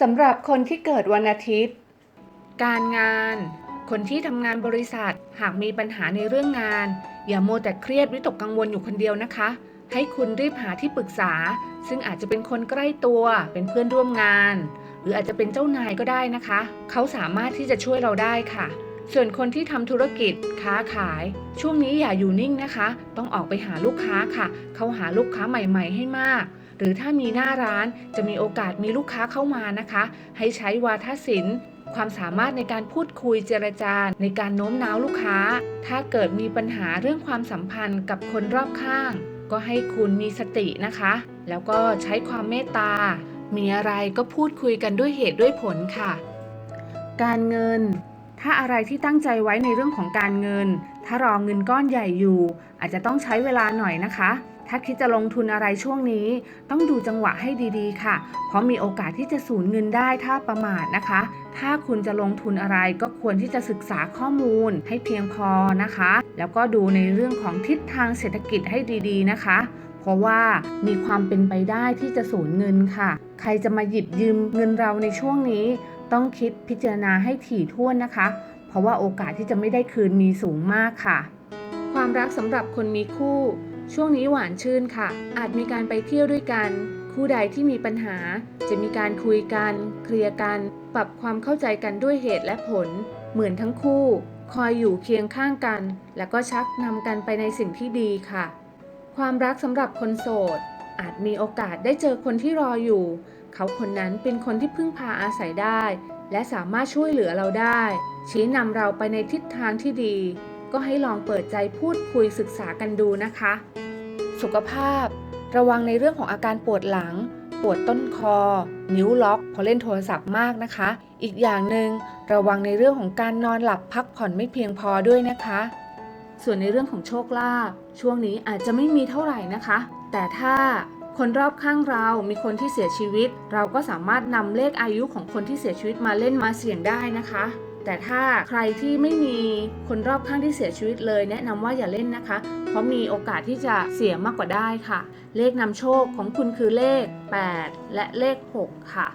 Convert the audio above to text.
สำหรับคนที่เกิดวันอาทิตย์ การงาน คนที่ทำงานบริษัทหากมีปัญหาในเรื่องงาน อย่าโมแต่เครียดวิตกกังวลอยู่คนเดียวนะคะ ให้คุณรีบหาที่ปรึกษา ซึ่งอาจจะเป็นคนใกล้ตัว เป็นเพื่อนร่วมงาน หรืออาจจะเป็นเจ้านายก็ได้นะคะ เขาสามารถที่จะช่วยเราได้ค่ะ ส่วนคนที่ทำธุรกิจ ค้าขาย ช่วงนี้อย่าอยู่นิ่งนะคะ ต้องออกไปหาลูกค้าค่ะ เขาหาลูกค้าใหม่ ๆ ให้มาก หรือถ้ามีหน้าร้านจะมีโอกาสมีลูกค้าเข้ามานะคะ ให้ใช้วาทศิลป์ความสามารถในการพูดคุยเจรจาในการโน้มน้าวลูกค้า ถ้าเกิดมีปัญหาเรื่องความสัมพันธ์กับคนรอบข้าง ก็ให้คุณมีสตินะคะ แล้วก็ใช้ความเมตตา มีอะไรก็พูดคุยกันด้วยเหตุด้วยผลค่ะ การเงิน ถ้าอะไรที่ตั้งใจไว้ในเรื่องของการเงิน ถ้ารอเงินก้อนใหญ่อยู่ อาจจะต้องใช้เวลาหน่อยนะคะ ถ้าคิดจะลงทุนอะไรช่วงนี้ ต้องดูจังหวะให้ดีๆ ค่ะ เพราะมีโอกาสที่จะสูญเงินได้ถ้าประมาทนะคะ ถ้าคุณจะลงทุนอะไรก็ควรที่จะศึกษาข้อมูลให้เพียงพอนะคะ แล้วก็ดูในเรื่องของทิศทางเศรษฐกิจให้ดีๆ นะคะเพราะว่ามีความเป็นไปได้ที่จะสูญเงินค่ะ ใครจะมาหยิบยืมเงินเราในช่วงนี้ ต้องคิดพิจารณาให้ถี่ถ้วนนะคะ เพราะว่าโอกาสที่จะไม่ได้คืนมีสูงมากค่ะ ความรักสำหรับคนมีคู่ ช่วงนี้หวานชื่นค่ะ อาจมีการไปเที่ยวด้วยกัน คู่ใดที่มีปัญหา จะมีการคุยกัน เคลียร์กัน ปรับความเข้าใจกันด้วยเหตุและผล เหมือนทั้งคู่ คอยอยู่เคียงข้างกัน แล้วก็ชักนำกันไปในสิ่งที่ดีค่ะ ความรักสำหรับคนโสดอาจมีโอกาสได้เจอคนที่รออยู่ เขาคนนั้นเป็นคนที่พึ่งพาอาศัยได้ และสามารถช่วยเหลือเราได้ ชี้นำเราไปในทิศทางที่ดี ก็ให้ลองเปิดใจพูดคุยศึกษากันดูนะคะ สุขภาพ ระวังในเรื่องของอาการปวดหลัง ปวดต้นคอ นิ้วล็อกพอเล่นโทรศัพท์มากนะคะ อีกอย่างหนึ่งระวังในเรื่องของการนอนหลับพักผ่อนไม่เพียงพอด้วยนะคะ ส่วนในเรื่องของโชคลาภช่วงนี้อาจจะไม่มีเท่าไหร่นะคะ แต่ถ้า คนรอบข้างเรามีคนที่เสียชีวิต เราก็สามารถนำเลขอายุของคนที่เสียชีวิตมาเล่นมาเสี่ยงได้นะคะ แต่ถ้าใครที่ไม่มีคนรอบข้างที่เสียชีวิตเลย แนะนำว่าอย่าเล่นนะคะ เพราะมีโอกาสที่จะเสียมากกว่าได้ค่ะ เลขนำโชคของคุณคือเลข 8 และเลข 6 ค่ะ